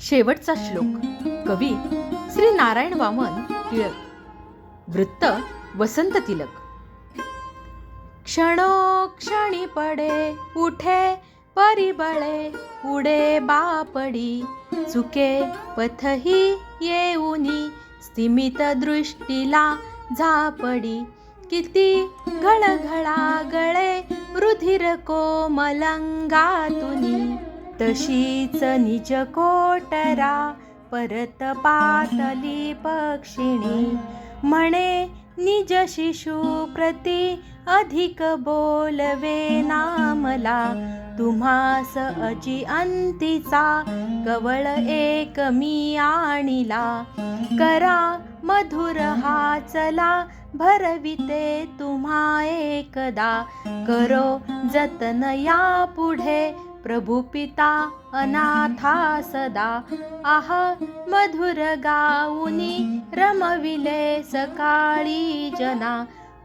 शेवटचा श्लोक. कवी श्री नारायण वामन टिळक. वृत्त वसंत तिलक. क्षणोक्षणी पडे उठे परिबळे उडे बापडी. चुके पथही येऊनी स्थिमित दृष्टीला झापडी. किती घळघळा गळे रुधिर कोमलंगातुनी. तशीच निज कोटरा परत पातली पक्षिणी. म्हणे निज शिशु प्रती अधिक बोलवे नामला. तुम्हास अजी अंतीचा कवळ एक मी आणिला. करा मधुर हा चला भरविते तुम्हा एकदा. करो जतन या पुढे प्रभुपिता अनाथा सदा आहा मधुर गाऊनी रमविले सकाळी जना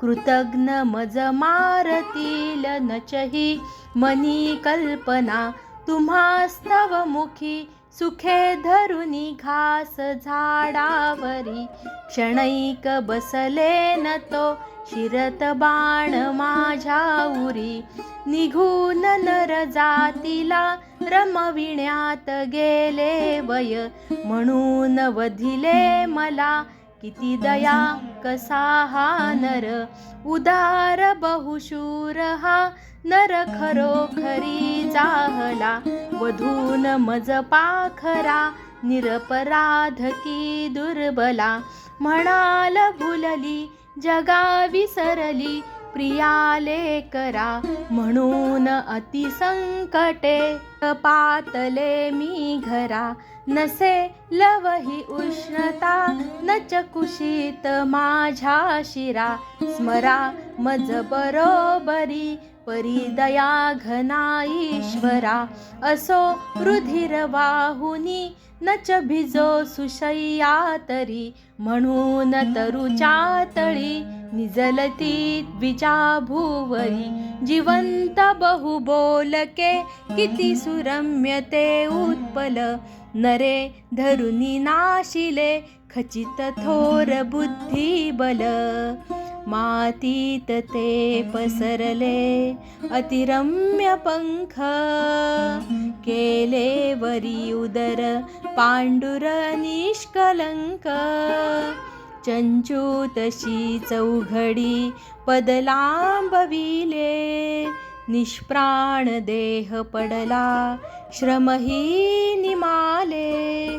कृतज्ञ मज मारतील नचही मनी कल्पना तुम्हास्तव मुखी सुखे धरुनी घास झाडावरी. क्षणैक बसले न तो शिरत बाण माझ्या उरी. निघून नर जातीला रमविण्यात गेले वय. म्हणून वधिले मला किती दया कसा हा नर? उदार बहुशूर हा नर खरोखरी जाहला. वधून मज पाखरा निरपराध की दुर्बला. म्हणाल भुलली जगा विसरली प्रियाले करा म्हणून अतिसंकटे पातले मी घरा. नसे लवही उष्णता न चकुशीत माझ्या शिरा. स्मरा मज बरोबरी परिदया घना ईश्वरा असो रुधिर वाहुनी च भिजो सुशय्या तरी म्हणून तरुच्या तळी निजलती द्विजा भुवरी जिवंत बहु बोलके किती सुरम्य ते उत्पल नरे धरुनी नाशिले खचित थोर बुद्धी बल मातीत ते पसरले. अतिरम्य पंख केले वरी उदर पांडुर निष्कलंक. चंचू तशी चौघडी पदलांबविले. निष्प्राण देह पडला श्रमही निमाले.